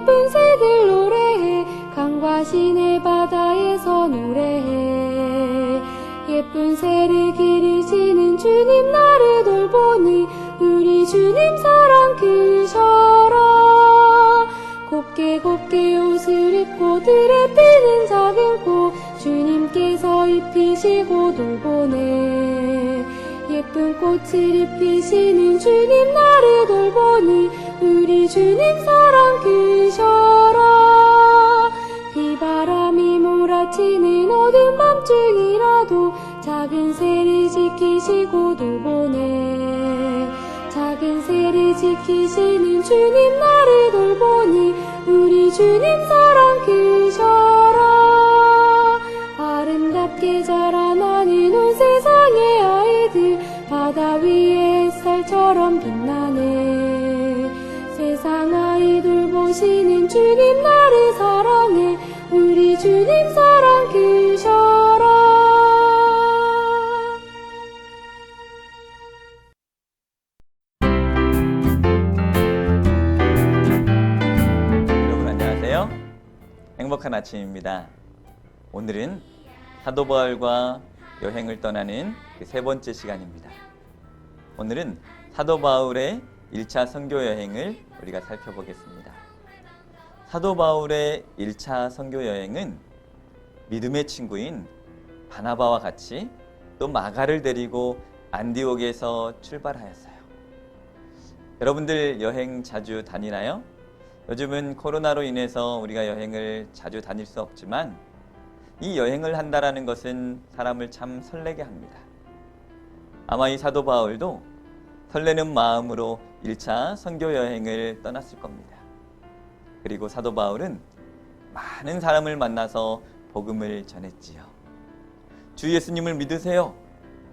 예쁜 새들 노래해. 강과 시내 바다에서 노래해. 예쁜 새를 기르시는 주님 나를 돌보니 우리 주님 사랑 크셔라. 곱게 곱게 옷을 입고 들에 피는 작은 꽃 주님께서 입히시고 돌보네. 예쁜 꽃을 입히시는 주님 나를 돌보니 우리 주님 사랑 크셔라. 비바람이 몰아치는 어두운 밤중이라도 작은 새를 지키시고 돌보네 작은 새를 지키시는 주님 나를 돌보니 우리 주님 보시는 주님 나를 사랑해 우리 주님 사랑 크셔라 여러분 안녕하세요. 행복한 아침입니다. 오늘은 사도 바울과 여행을 떠나는 그 세 번째 시간입니다. 오늘은 사도 바울의 1차 선교 여행을 우리가 살펴보겠습니다. 사도 바울의 1차 선교 여행은 믿음의 친구인 바나바와 같이 또 마가를 데리고 안디옥에서 출발하였어요. 여러분들 여행 자주 다니나요? 요즘은 코로나로 인해서 우리가 여행을 자주 다닐 수 없지만 이 여행을 한다라는 것은 사람을 참 설레게 합니다. 아마 이 사도 바울도 설레는 마음으로 1차 선교 여행을 떠났을 겁니다. 그리고 사도 바울은 많은 사람을 만나서 복음을 전했지요. 주 예수님을 믿으세요.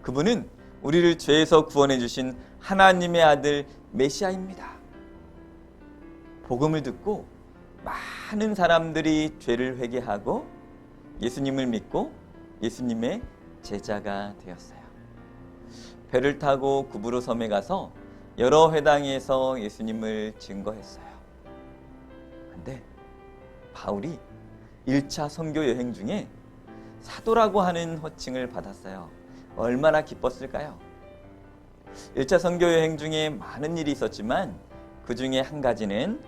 그분은 우리를 죄에서 구원해 주신 하나님의 아들 메시아입니다. 복음을 듣고 많은 사람들이 죄를 회개하고 예수님을 믿고 예수님의 제자가 되었어요. 배를 타고 구부로 섬에 가서 여러 회당에서 예수님을 증거했어요. 근데 바울이 1차 선교 여행 중에 사도라고 하는 호칭을 받았어요. 얼마나 기뻤을까요? 1차 선교 여행 중에 많은 일이 있었지만 그 중에 한 가지는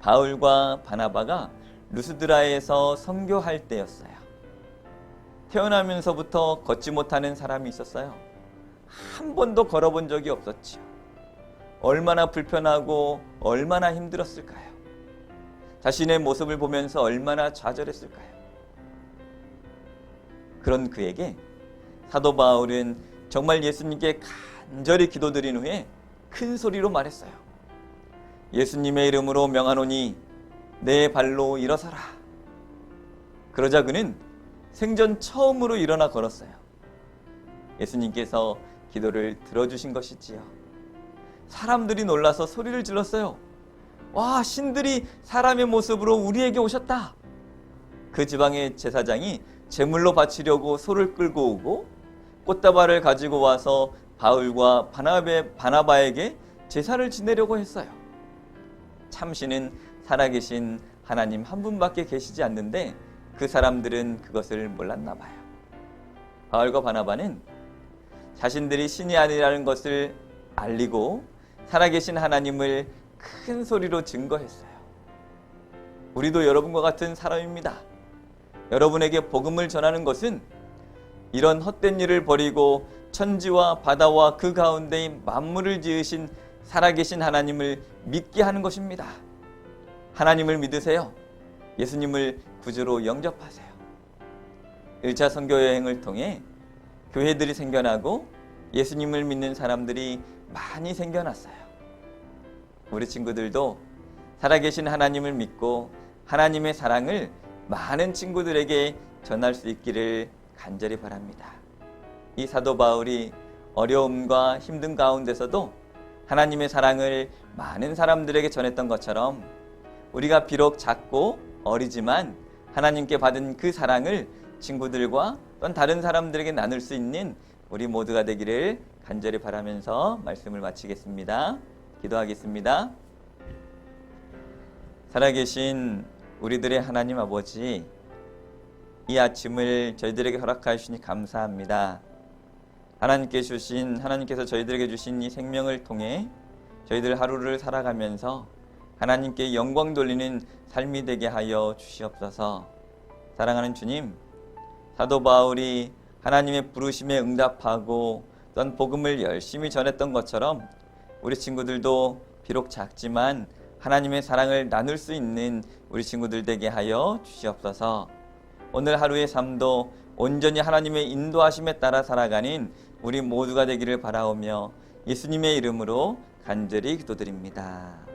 바울과 바나바가 루스드라에서 선교할 때였어요. 태어나면서부터 걷지 못하는 사람이 있었어요. 한 번도 걸어본 적이 없었지요. 얼마나 불편하고 얼마나 힘들었을까요? 자신의 모습을 보면서 얼마나 좌절했을까요? 그런 그에게 사도 바울은 정말 예수님께 간절히 기도드린 후에 큰 소리로 말했어요. 예수님의 이름으로 명하노니 내 발로 일어서라. 그러자 그는 생전 처음으로 일어나 걸었어요. 예수님께서 기도를 들어주신 것이지요. 사람들이 놀라서 소리를 질렀어요. 와, 신들이 사람의 모습으로 우리에게 오셨다. 그 지방의 제사장이 제물로 바치려고 소를 끌고 오고 꽃다발을 가지고 와서 바울과 바나베, 바나바에게 제사를 지내려고 했어요. 참신은 살아계신 하나님 한 분밖에 계시지 않는데 그 사람들은 그것을 몰랐나 봐요. 바울과 바나바는 자신들이 신이 아니라는 것을 알리고 살아계신 하나님을 큰 소리로 증거했어요. 우리도 여러분과 같은 사람입니다. 여러분에게 복음을 전하는 것은 이런 헛된 일을 버리고 천지와 바다와 그 가운데에 만물을 지으신 살아계신 하나님을 믿게 하는 것입니다. 하나님을 믿으세요. 예수님을 구주로 영접하세요. 1차 선교 여행을 통해 교회들이 생겨나고 예수님을 믿는 사람들이 많이 생겨났어요. 우리 친구들도 살아계신 하나님을 믿고 하나님의 사랑을 많은 친구들에게 전할 수 있기를 간절히 바랍니다. 이 사도 바울이 어려움과 힘든 가운데서도 하나님의 사랑을 많은 사람들에게 전했던 것처럼 우리가 비록 작고 어리지만 하나님께 받은 그 사랑을 친구들과 또는 다른 사람들에게 나눌 수 있는 우리 모두가 되기를 간절히 바라면서 말씀을 마치겠습니다. 기도하겠습니다. 살아계신 우리들의 하나님 아버지, 이 아침을 저희들에게 허락하시니 감사합니다. 하나님께 주신 하나님께서 저희들에게 주신 이 생명을 통해 저희들 하루를 살아가면서 하나님께 영광 돌리는 삶이 되게 하여 주시옵소서. 사랑하는 주님, 사도 바울이 하나님의 부르심에 응답하고 떤 복음을 열심히 전했던 것처럼 우리 친구들도 비록 작지만 하나님의 사랑을 나눌 수 있는 우리 친구들 되게 하여 주시옵소서. 오늘 하루의 삶도 온전히 하나님의 인도하심에 따라 살아가는 우리 모두가 되기를 바라오며 예수님의 이름으로 간절히 기도드립니다.